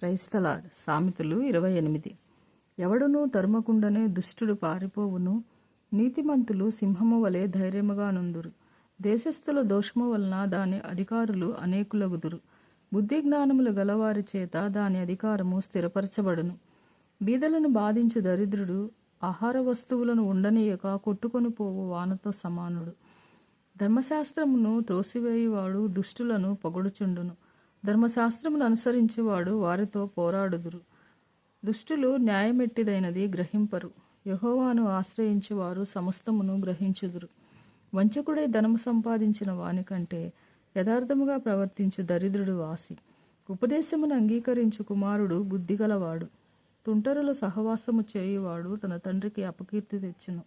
క్రైస్తలాడ్. సామెతలు ఇరవై ఎనిమిది. ఎవడునూ తరుమకుండనే దుష్టుడు పారిపోవును? నీతిమంతులు సింహము వలె ధైర్యముగా నుందురు. దేశస్థుల దోషము వలన దాని అధికారులు అనేకులగుదురు. బుద్ధి జ్ఞానములు గలవారి చేత దాని అధికారము స్థిరపరచబడును. బీదలను బాధించు దరిద్రుడు ఆహార వస్తువులను ఉండనీయక కొట్టుకొని పోవు వానతో సమానుడు. ధర్మశాస్త్రమును త్రోసివేయువాడు దుష్టులను పొగడుచుండును. ధర్మశాస్త్రమును అనుసరించేవాడు వారితో పోరాడుదురు. దుష్టులు న్యాయమెట్టిదైనది గ్రహింపరు. యహోవాను ఆశ్రయించేవారు సమస్తమును గ్రహించుదురు. వంచకుడై ధనము సంపాదించిన వానికంటే యథార్థముగా ప్రవర్తించు దరిద్రుడు వాసి. ఉపదేశమును అంగీకరించు కుమారుడు బుద్ధిగలవాడు. తుంటరుల సహవాసము చేయువాడు తన తండ్రికి అపకీర్తి తెచ్చును.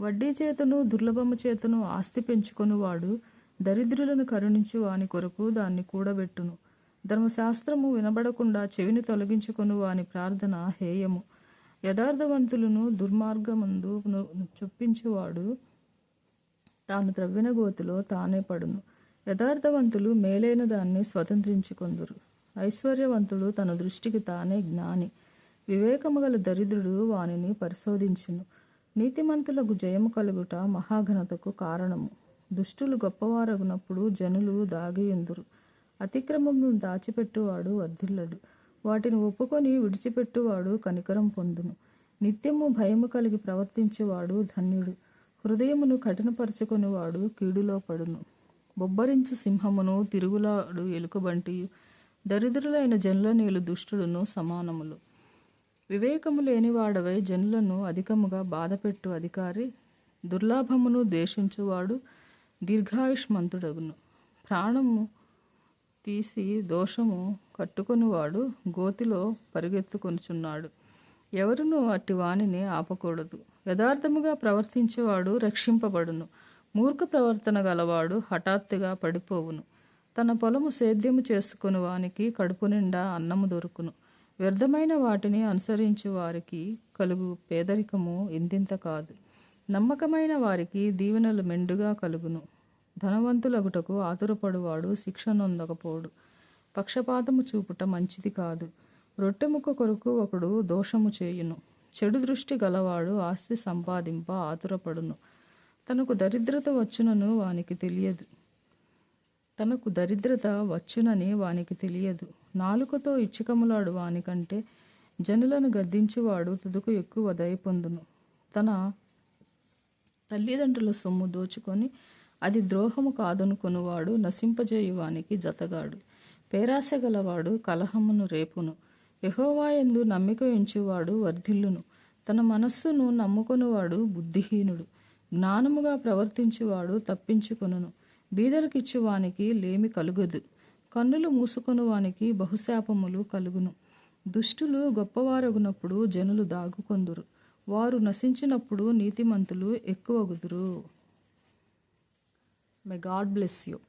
వడ్డీ చేతను దుర్లభము చేతను ఆస్తి పెంచుకొనువాడు దరిద్రులను కరుణించి వాని కొరకు దాన్ని కూడబెట్టును. ధర్మశాస్త్రము వినబడకుండా చెవిని తొలగించుకుని వాని ప్రార్థన హేయము. యథార్థవంతులను దుర్మార్గమందు ను- చొప్పించువాడు తాను త్రవ్విన గోతిలో తానే పడును. యథార్థవంతులు మేలైన దాన్ని స్వతంత్రించుకొందురు. ఐశ్వర్యవంతుడు తన దృష్టికి తానే జ్ఞాని. వివేకము గల దరిద్రుడు వానిని పరిశోధించును. నీతిమంతులకు జయము కలుగుట మహాఘనతకు కారణము. దుష్టులు గొప్పవారగునప్పుడు జనులు దాగియుందురు. అతిక్రమమును దాచిపెట్టువాడు వర్ధిల్లడు వాటిని ఒప్పుకొని విడిచిపెట్టువాడు కనికరం పొందును. నిత్యము భయము కలిగి ప్రవర్తించేవాడు ధన్యుడు. హృదయమును కఠినపరచుకొనివాడు కీడులో పడును. బొబ్బరించు సింహమును తిరుగులాడు ఎలుకబంటి దరిద్రులైన జనుల నీలు దుష్టుడును సమానములు. వివేకము లేనివాడవై జనులను అధికముగా బాధపెట్టు అధికారి. దుర్లాభమును ద్వేషించువాడు దీర్ఘాయుష్మంతుడగును. ప్రాణము తీసి దోషము కట్టుకొనివాడు గోతిలో పరిగెత్తుకొనుచున్నాడు. ఎవరునూ అట్టి వానిని ఆపకూడదు. యథార్థముగా ప్రవర్తించేవాడు రక్షింపబడును. మూర్ఖ ప్రవర్తన గలవాడు హఠాత్తుగా పడిపోవును. తన పొలము సేద్యము చేసుకుని వానికి కడుపు నిండా అన్నము దొరుకును. వ్యర్థమైన వాటిని అనుసరించు వారికి కలుగు పేదరికము ఇంతింత కాదు. నమ్మకమైన వారికి దీవెనలు మెండుగా కలుగును. ధనవంతులగుటకు ఆతురపడువాడు శిక్ష నొందకపోడు. పక్షపాతము చూపుట మంచిది కాదు. రొట్టెముక్క కొరకు ఒకడు దోషము చేయును. చెడు దృష్టి గలవాడు ఆస్తి సంపాదింప ఆతురపడును. తనకు దరిద్రత వచ్చునను వానికి తెలియదు. తనకు దరిద్రత వచ్చునని వానికి తెలియదు. నాలుకతో ఇచ్చికములాడు వానికంటే జనులను గద్దించువాడు తుదుకు ఎక్కువ దయ పొందును. తన తల్లిదండ్రుల సొమ్ము దోచుకొని అది ద్రోహము కాదనుకొనువాడు నశింపజేయువానికి జతగాడు. పేరాశ గలవాడు కలహమును రేపును. యహోవాయందు నమ్మిక ఉంచువాడు వర్ధిల్లును. తన మనస్సును నమ్ముకొనువాడు బుద్ధిహీనుడు. జ్ఞానముగా ప్రవర్తించువాడు తప్పించుకొనును. బీదలకిచ్చువానికి లేమి కలుగదు. కన్నులు మూసుకొనువానికి బహుశాపములు కలుగును. దుష్టులు గొప్పవారగునప్పుడు జనులు దాగుకొందురు. వారు నశించినప్పుడు నీతిమంతులు ఎక్కువగుదురు. May God bless you.